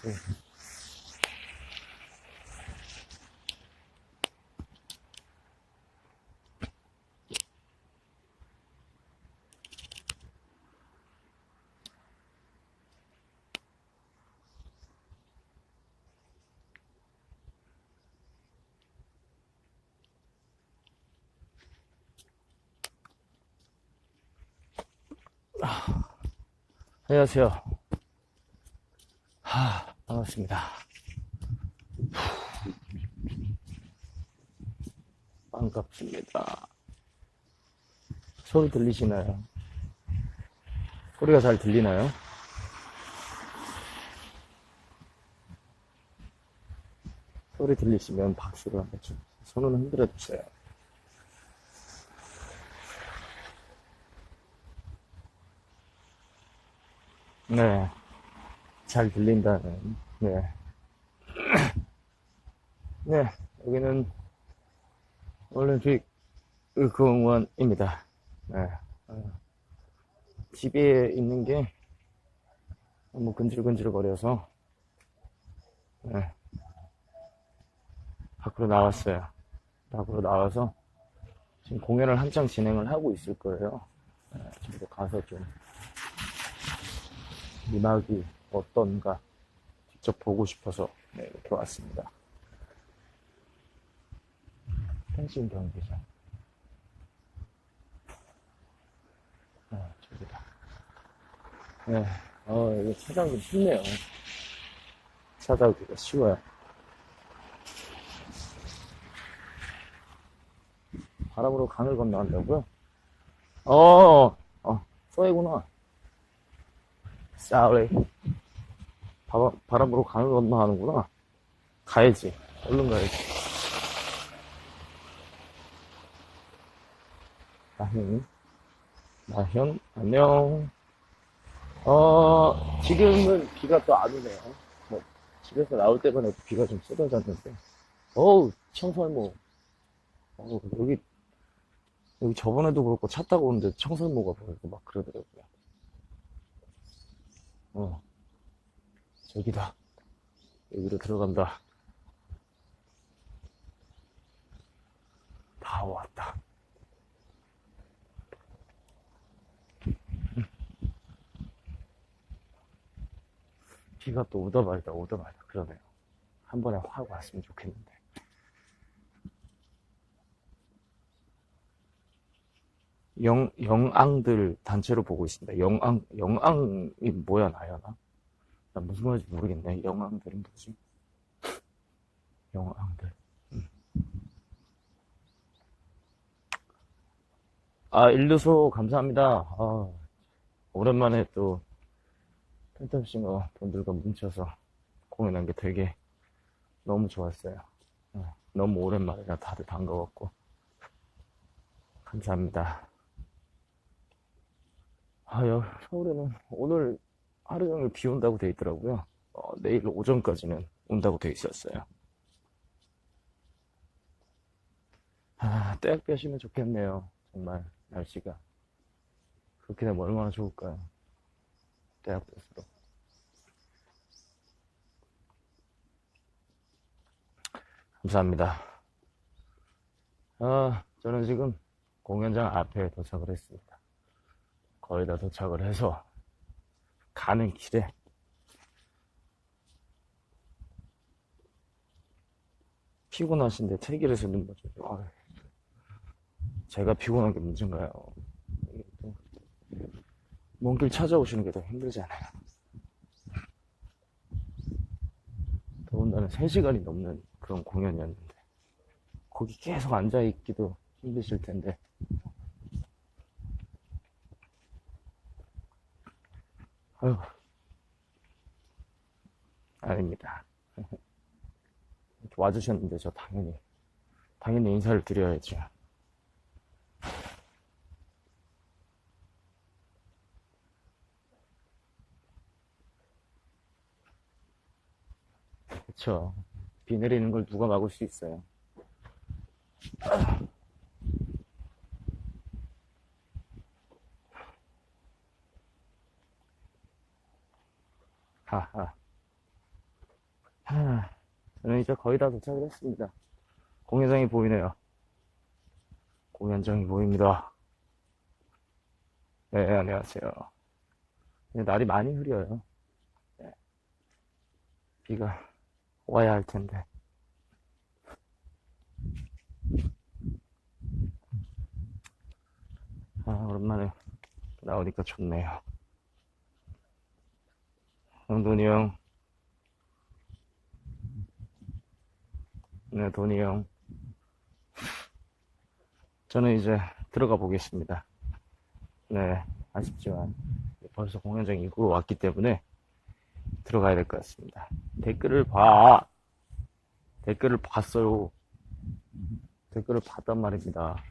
보여. 안녕하세요. 하, 반갑습니다. 반갑습니다. 소리 들리시나요? 소리가 잘 들리나요? 소리 들리시면 박수를 한번 좀, 손을 흔들어 주세요. 네. 잘 들린다는, 네. 네, 여기는 올림픽 공원입니다. 네. 어, 집에 있는 게 너무 근질근질 거려서, 네. 밖으로 나왔어요. 밖으로 나와서 지금 공연을 한창 진행을 하고 있을 거예요. 네, 저도 가서 좀 미막이 어떤가 직접 보고 싶어서 네, 이렇게 왔습니다. 펜싱 경기장. 아, 저기다. 네, 어, 이거 찾아오기 쉽네요. 찾아오기가 쉬워요. 바람으로 강을 건너간다고요? 어, 어, 쏘이구나. 싸우리. 바람, 바람 으로 강을 건너가는구나. 가야지. 얼른 가야지. 나현. 나현, 안녕. 어, 지금은 비가 또 안 오네요. 뭐, 집에서 나올 때만 해도 비가 좀 쏟아졌는데. 어우, 청설모. 어우, 여기, 여기 저번에도 그렇고 차 타고 오는데 청설모가 보이고 막 그러더라고요. 어, 저기다. 여기로 들어간다. 다 왔다. 비가 또 오다 말다 오다 말다 그러네요. 한 번에 확 왔으면 좋겠는데. 영, 영앙들 단체로 보고 있습니다. 영앙, 영앙이 뭐야, 나야나? 나 무슨 말인지 모르겠네. 영앙들은 뭐지? 영앙들. 음. 아, 일루소 감사합니다. 아, 오랜만에 또 팬텀싱어 분들과 뭉쳐서 공연한 게 되게 너무 좋았어요. 어, 너무 오랜만이라 다들 반가웠고. 감사합니다. 아, 여, 서울에는 오늘 하루 종일 비 온다고 돼 있더라고요. 어, 내일 오전까지는 온다고 돼 있었어요. 아, 떼약 볕이면 좋겠네요. 정말, 날씨가. 그렇게 되면 얼마나 좋을까요? 떼약 볕으로. 감사합니다. 아, 저는 지금 공연장 앞에 도착을 했습니다. 거의 다 도착을 해서 가는 길에 피곤하신데 태길에서 있는 거죠. 아, 제가 피곤한 게 문제인가요? 먼 길 찾아오시는 게 더 힘들잖아요. 더군다나 3시간이 넘는 그런 공연이었는데 거기 계속 앉아있기도 힘드실 텐데 아유, 아닙니다. 와주셨는데 저 당연히, 당연히 인사를 드려야죠. 그쵸. 비 내리는 걸 누가 막을 수 있어요. 하하. 하, 저는 이제 거의 다 도착을 했습니다. 공연장이 보이네요. 공연장이 보입니다. 네, 안녕하세요. 네, 날이 많이 흐려요. 네. 비가 와야 할 텐데. 아, 오랜만에 나오니까 좋네요. 형돈이 형. 네, 돈이 형. 저는 이제 들어가 보겠습니다. 네, 아쉽지만 벌써 공연장 입구로 왔기 때문에 들어가야 될 것 같습니다. 댓글을 봐. 댓글을 봤어요. 댓글을 봤단 말입니다.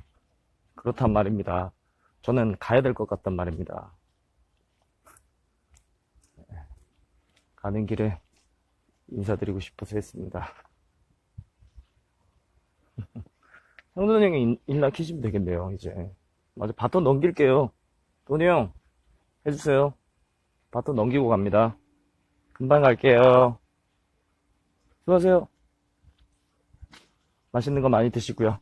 그렇단 말입니다. 저는 가야 될 것 같단 말입니다. 가는 길에 인사드리고 싶어서 했습니다. 형돈 형이 인- 일나 키시면 되겠네요, 이제. 맞아, 바톤 넘길게요. 돈이 형, 해주세요. 바톤 넘기고 갑니다. 금방 갈게요. 수고하세요. 맛있는 거 많이 드시고요.